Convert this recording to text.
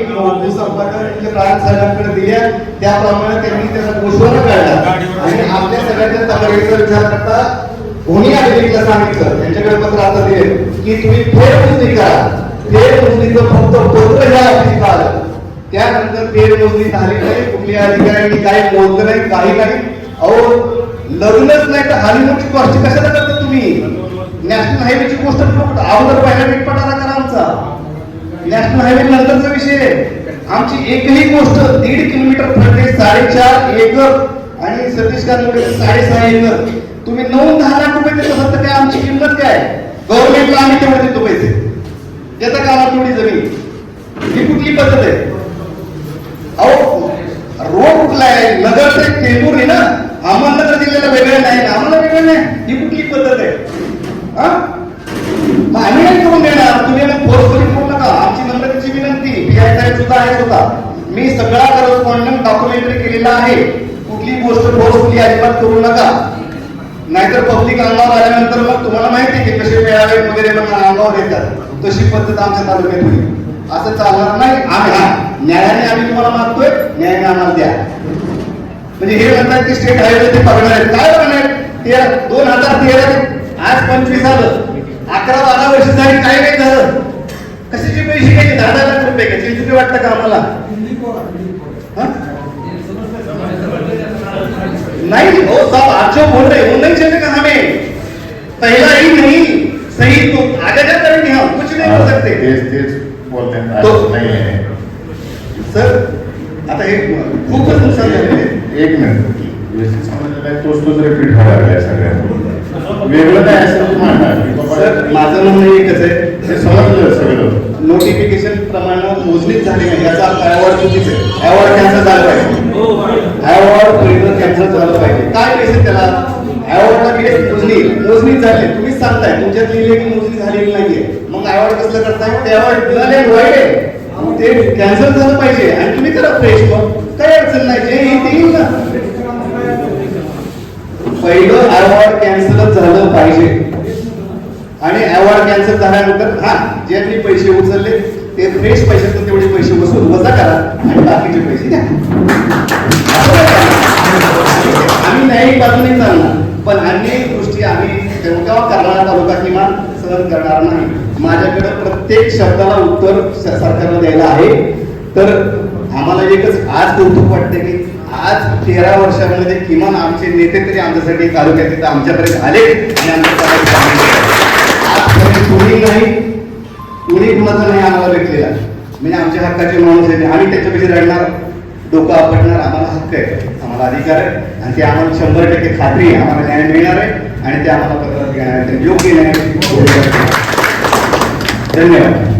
एक मोदी संपादकांच्या प्राण साहेबांकडे दिल्या त्याप्रमाणे त्यांनी त्याचा गोषवारा काढला. आणि आपल्या सगळ्यांच्या तक्रारीचा विचार करता कोणी सांगितलं. त्यांच्याकडे पत्र आता दिले. की तुम्ही फेरमोजणी करा. फेरमोजणीचं फक्त पत्र ह्या ऑफिसात आलं त्यानंतर फेरमोजणी झाली नाही. कुठल्या अधिकाऱ्यांनी काही मोजलं नाही काही नाही. अहो लग्नच नाही तर हानिमूनची गोष्ट कशाला करता तुम्ही? नॅशनल हायवेची गोष्ट अगोदर पहिला नॅशनल हायवे नंतरचा विषय. आहे आमची एकही गोष्ट दीड किलोमीटर पडते साडेचार एकर आणि सतीश कानवडे साडेसहा एकर. तुम्ही नऊ दहा लाख रुपये देत असाल तर काय आमची किंमत काय? गव्हर्नमेंटला आम्ही तेवढे देतो पैसे. देता का आम्हाला तेवढी जमीन? ही कुठली पद्धत आहे? अहो रोड कुठला आहे? नगर ते टेंबूर आहे ना? अहमदनगर जिल्ह्याला वेगळं नाही. आम्हाला वेगळं नाही. ही कुठली पद्धत आहे? हा? करस्पॉन्डंट डॉक्युमेंटरी केलेला आहे. कुठली गोष्ट फोर्सफुली अजिबात करू नका. नाहीतर पब्लिक अंगावर आल्यानंतर मग तुम्हाला माहिती आहे की कसे मेळावे वगैरे मग अंगावर येतात. तशी पद्धत आमच्या तालुक्यात होईल. असं चालणार नाही. आम्ही हा न्यायाने आम्ही तुम्हाला मागतोय. न्यायाने आम्हाला द्या. म्हणजे हे म्हणतात की स्टेट हायवे ते पकडणार आहेत. काय पकडणार आहेत? तेरा दोन हजार तेरा ते आज पंचवीस झालं. अकरा बारा वर्ष झाली. काय नाही झालं. कशाचे पैसे घ्यायचे? दहा दहा लाख रुपये घ्यायचे. चिंचुके वाटतं का आम्हाला? नहीं वो सब आप जो बोल रहे हो नहीं चलेगा हमें पहला ही नहीं सही तो आगे जा करेंगे हम कुछ नहीं कर सकते। तेच तेच बोलण्यात तो- अर्थ नाही आहे सर आता हे खूपच नुकसान झालेलं एक मिनिट व्यवस्थित समजलेला आहे तोच तोच रिपीट व्हायला लागलाय सगळ्यात वेगळं काय असेल सर माझं म्हणणं एकच आहे हे समजलं सगळं. नोटिफिकेशन प्रमाणे मोजणीच झाली नाही. याचा अर्थ अवॉर्ड चुकीचं आहे. अवॉर्ड कॅन्सल झालं पाहिजे. अवॉर्ड पहिलं कॅन्सल झालं पाहिजे. काय पैसे त्याला? अवॉर्डला गेले मोजणी. मोजणी झाली. तुम्हीच सांगताय. तुमच्यात लिहिले की मोजणी झालेली नाहीये. मग अवॉर्ड कसलं करताय? ते अवॉर्ड मिळाले वाईट ते कॅन्सल झालं पाहिजे. आणि तुम्ही करा फ्रेश मग. काही अडचण नाही. जे येईल ते येईल ना. पहिलं अवॉर्ड कॅन्सलच झालं पाहिजे. आणि अवॉर्ड कॅन्सल झाल्यानंतर हा ज्यांनी पैसे उचलले ते फ्रेश पैशातून तेवढे पैसे वसूल वजा करा आणि बाकीचे पैसे द्या. नाही आम्ही न्यायिक बाजूने चालणार पण अन्य गोष्टी आम्ही तेव्हा करणारा तालुका किमान? सहन करणार नाही. माझ्याकडे प्रत्येक शब्दाला उत्तर सरकारला द्यायला आहे. तर आम्हाला एकच आज कौतुक वाटते की आज तेरा वर्षामध्ये किमान आमचे नेते तरी आमच्यासाठी तालुक्यात आमच्याकडे आले आणि आमच्या कोणी कुणाचा नाही आम्हाला भेटलेला म्हणजे आमच्या हक्काचे माणूस आहेत आम्ही त्याच्यापेक्षा रडणार डोकं आपटणार आम्हाला हक्क आहे. आम्हाला अधिकार आहे. आणि ते आम्हाला शंभर टक्के खात्री आहे. आम्हाला न्याय मिळणार आहे आणि ते आम्हाला पत्रात घेणार आहे. योग्य न्याय धन्यवाद.